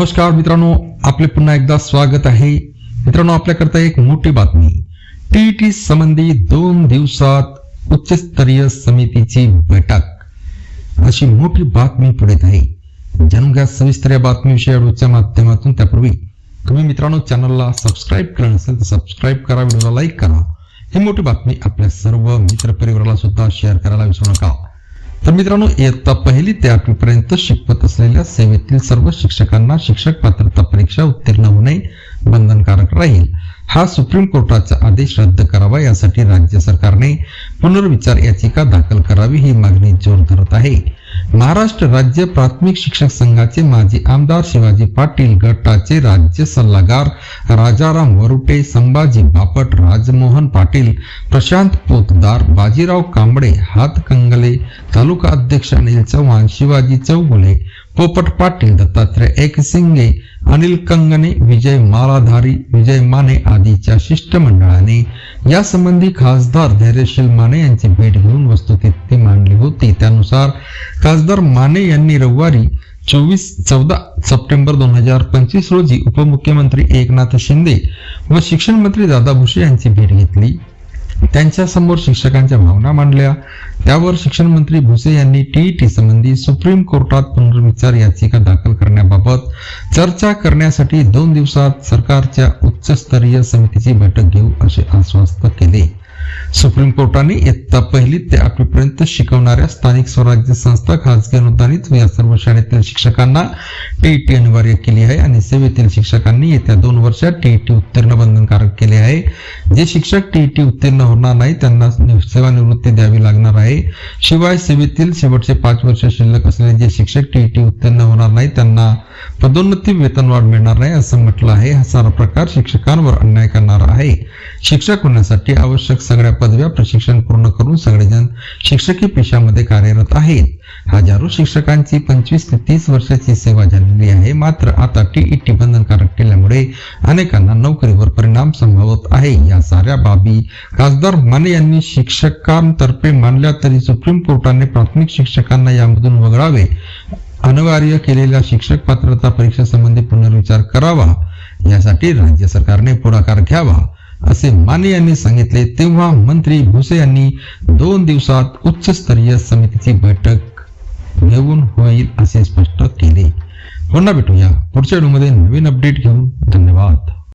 नमस्कार मित्रांनो आपले पुन्हा एकदा स्वागत आहे. मित्रांनो आपल्याकरता एक मोठी बातमी. टीईटी संबंधी दोन दिवसात उच्चस्तरीय समितीची बैठक. अशी मोठी बातमी पुढे आहे जाणून सविस्तर या बातमीविषयी व्हिडिओच्या माध्यमातून. त्यापूर्वी तुम्ही मित्रांनो चॅनलला सबस्क्राईब करा नसेल तर सबस्क्राईब करा व्हिडिओला लाईक करा. ही मोठी बातमी आपल्या सर्व मित्रपरिवाराला सुद्धा शेअर करायला विसरू नका. तर मित्रांनो इयत्ता पहिली ते आठवीपर्यंत शिकवत असलेल्या सेवेतील सर्व शिक्षकांना शिक्षक पात्रता परीक्षा उत्तीर्ण होणे बंधनकारक राहील. हा सुप्रीम कोर्टाचा आदेश रद्द करावा यासाठी राज्य सरकारने पुनर्विचार याचिका दाखल करावी ही मागणी जोर धरत आहे. महाराष्ट्र राज्य प्राथमिक शिक्षक संघाचे माजी आमदार शिवाजी पाटील गटाचे राज्य सल्लागार राजाराम वरुटे संभाजी बापट राजमोहन पाटील प्रशांत पोतदार बाजीराव कांबळे हातकंगले तालुका अध्यक्ष अनिल चव्हाण शिवाजी चौगुले पोपट पाटील दत्तात्रय एकसिंगे अनिल कंगणे विजय मालाधारी विजय माने आदीच्या शिष्टमंडळाने यासंबंधी खासदार धैर्यशील माने यांची भेट घेऊन वस्तुस्थिती मांडली होती त्यानुसार खासदार माने यांनी रविवारी चोवीस चौदा सप्टेंबर दोन हजार पंचवीस रोजी उपमुख्यमंत्री एकनाथ शिंदे व शिक्षण मंत्री दादा भुसे यांची भेट घेतली. त्यांच्यासमोर शिक्षकांच्या भावना मांडल्या. त्यावर शिक्षण मंत्री भुसे यांनी टीईटी संबंधी सुप्रीम कोर्टात पुनर्विचार याचिका दाखल करण्याबाबत चर्चा करण्यासाठी दोन दिवसात सरकारच्या उच्चस्तरीय समितीची बैठक घेऊ असे आश्वस्त केले. सुप्रीम कोर्टाने इयत्ता पहिली ते आठवीपर्यंत शिकवणाऱ्या स्थानिक स्वराज्य संस्था खासगी अनुदानित या सर्व शाळेतील शिक्षकांना टीईटी अनिवार्य केली आहे आणि सेवेतील शिक्षकांनी येत्या दोन वर्षात टीईटी उत्तीर्ण बंधनकारक केले आहे. जे शिक्षक टीईटी उत्तीर्ण होणार नाही त्यांना सेवानिवृत्ती द्यावी लागणार आहे. शिवाय सेवेतील शेवटचे पाच वर्ष शिल्लक असलेले जे शिक्षक टीईटी उत्तीर्ण होणार नाही त्यांना पदोन्नती वेतनवाढ मिळणार नाही असं म्हटलं आहे. हा सारा प्रकार शिक्षकांवर अन्याय करणार आहे. शिक्षक होण्यासाठी आवश्यक सगळ्या पदव्या प्रशिक्षण पूर्ण करून सगळेजण शिक्षकी पेशामध्ये कार्यरत आहेत. हजारो शिक्षकांची पंचवीस ते तीस वर्षाची सेवा झालेली आहे. मात्र आता टीईटी बंधनकारक केल्यामुळे अनेकांना नोकरीवर परिणाम संभवत आहे. या साऱ्या बाबी खासदार माने यांनी शिक्षकांतर्फे मानल्या तरी सुप्रीम कोर्टाने प्राथमिक शिक्षकांना यामधून वगळावे. अनिवार्य केलेल्या शिक्षक पात्रता परीक्षेसंबंधी पुनर्विचार करावा. यासाठी राज्य सरकारने पुढाकार घ्यावा. असे माने यांनी सांगितले तेव्हा मंत्री भुसे यांनी दोन दिवसात उच्चस्तरीय समितीची बैठक घेऊन होईल असे स्पष्ट केले. पुन्हा भेटूया पुढच्या व्हिडिओमध्ये नवीन अपडेट घेऊन. धन्यवाद.